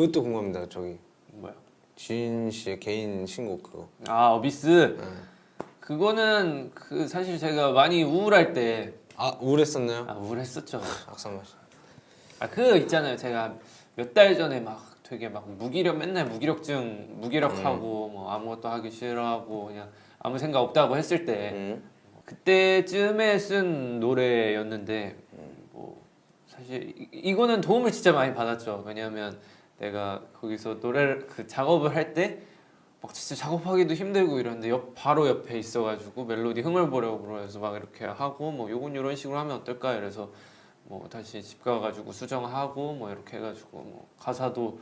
그것도 궁금합니다. 저기 뭐야? 지인 씨의 개인 신곡 그거. 아 어비스. 네. 그거는 그 사실 제가 많이 우울할 때 아 우울했었나요? 아, 우울했었죠. 악상 맛이. 아그 있잖아요. 제가 몇 달 전에 막 되게 막 무기력 맨날 무기력증 무기력하고 뭐 아무것도 하기 싫어하고 그냥 아무 생각 없다고 했을 때 음. 그때쯤에 쓴 노래였는데 뭐 사실 이- 이거는 도움을 진짜 많이 받았죠. 왜냐하면 내가 거기서 노래를 그 작업을 할 때 막 진짜 작업하기도 힘들고 이러는데 옆 바로 옆에 있어가지고 멜로디 흥얼거려 그래서 막 이렇게 하고 뭐 요건 이런 식으로 하면 어떨까 이래서 뭐 다시 집 가가지고 수정하고 뭐 이렇게 해가지고 뭐 가사도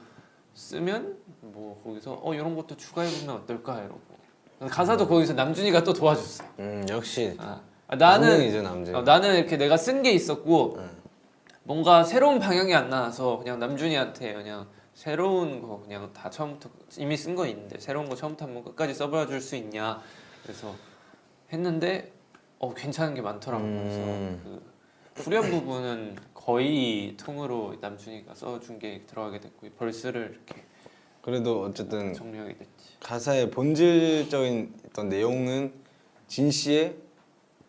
쓰면 뭐 거기서 어 이런 것도 추가해보면 어떨까 이러고 가사도 거기서 남준이가 또 도와줬어. 음 역시 아, 아, 나는 남능이죠 남자. 어, 나는 이렇게 내가 쓴 게 있었고 응. 뭔가 새로운 방향이 안 나와서 그냥 남준이한테 그냥 새로운 거 그냥 다 처음부터 이미 쓴 거 있는데 새로운 거 처음부터 한번 끝까지 써봐 줄 수 있냐? 그래서 했는데 어 괜찮은 게 많더라고 요. 음. 그래서 그 후렴 부분은 거의 통으로 남준이가 써준 게 들어가게 됐고 벌스를 이렇게 그래도 어쨌든 정리하게 됐지. 가사의 본질적인 어떤 내용은 진 씨의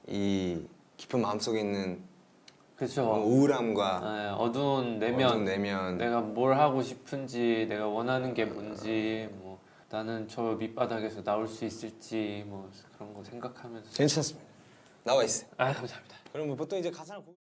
이 깊은 마음속에 있는 그렇죠 우울함과 네, 어두운 내면 어두운 내면 내가 뭘 하고 싶은지 내가 원하는 게 뭔지 뭐 나는 저 밑바닥에서 나올 수 있을지 뭐 그런 거 생각하면서 괜찮습니다. 나와 있어 요. 아 감사합니다. 그러면 보통 이제 가사를 고...